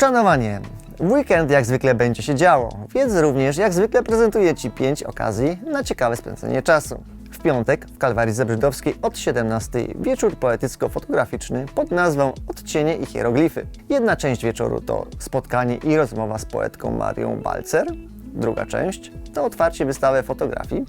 Uszanowanie. Weekend jak zwykle będzie się działo, więc również jak zwykle prezentuję Ci 5 okazji na ciekawe spędzenie czasu. W piątek w Kalwarii Zebrzydowskiej od 17 wieczór poetycko-fotograficzny pod nazwą Odcienie i hieroglify. Jedna część wieczoru to spotkanie i rozmowa z poetką Marią Balcer. Druga część to otwarcie wystawy fotografii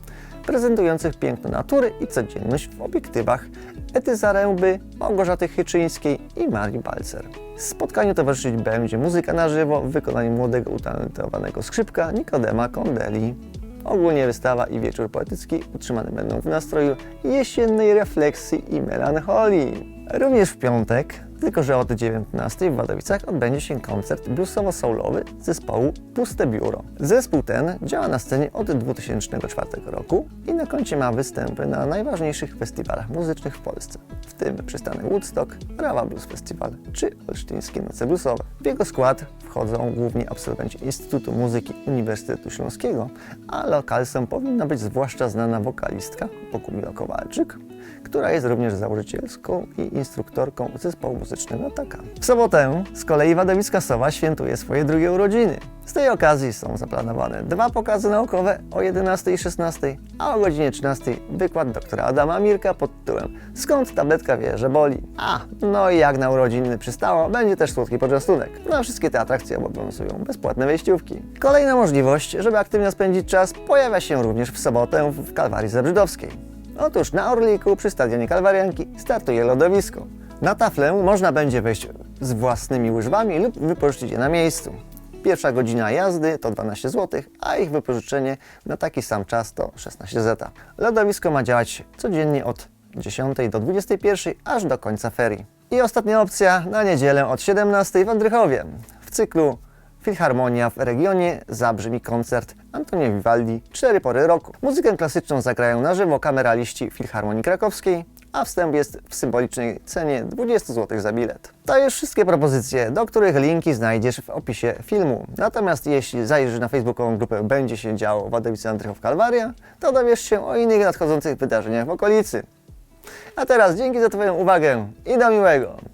prezentujących piękno natury i codzienność w obiektywach Ety Zaręby, Małgorzaty Chyczyńskiej i Marii Balcer. Spotkaniu towarzyszyć będzie muzyka na żywo w wykonaniu młodego, utalentowanego skrzypka Nikodema Kondeli. Ogólnie wystawa i wieczór poetycki utrzymane będą w nastroju jesiennej refleksji i melancholii. Również w piątek, tylko że od 19 w Wadowicach odbędzie się koncert bluesowo-soulowy zespołu Puste Biuro. Zespół ten działa na scenie od 2004 roku i na koncie ma występy na najważniejszych festiwalach muzycznych w Polsce, w tym przystanek Woodstock, Rawa Blues Festival czy Olsztyńskie Noce Bluesowe. W jego skład wchodzą głównie absolwenci Instytutu Muzyki Uniwersytetu Śląskiego, a lokalsem powinna być zwłaszcza znana wokalistka Bokumila Kowalczyk, która jest również założycielską i instruktorką zespołu muzycznego Taka. W sobotę z kolei Wadowicka Sowa świętuje swoje drugie urodziny. Z tej okazji są zaplanowane dwa pokazy naukowe o 11 i 16, a o godzinie 13 wykład doktora Adama Mirka pod tytułem Skąd tabletka wie, że boli? A, no i jak na urodziny przystało, będzie też słodki poczęstunek. Na wszystkie te atrakcje obowiązują bezpłatne wejściówki. Kolejna możliwość, żeby aktywnie spędzić czas, pojawia się również w sobotę w Kalwarii Zebrzydowskiej. Otóż na Orliku przy stadionie Kalwarianki startuje lodowisko. Na taflę można będzie wejść z własnymi łyżwami lub wypożyczyć je na miejscu. Pierwsza godzina jazdy to 12 zł, a ich wypożyczenie na taki sam czas to 16 zeta. Lodowisko ma działać codziennie od 10 do 21 aż do końca ferii. I ostatnia opcja na niedzielę od 17 w Andrychowie. W cyklu Filharmonia w regionie zabrzmi koncert Antonio Vivaldi Cztery pory roku. Muzykę klasyczną zagrają na żywo kameraliści Filharmonii Krakowskiej, a wstęp jest w symbolicznej cenie 20 zł za bilet. To już wszystkie propozycje, do których linki znajdziesz w opisie filmu. Natomiast jeśli zajrzysz na facebookową grupę Będzie się działo w Wadowicy Andrychów Kalwaria, to dowiesz się o innych nadchodzących wydarzeniach w okolicy. A teraz dzięki za Twoją uwagę i do miłego!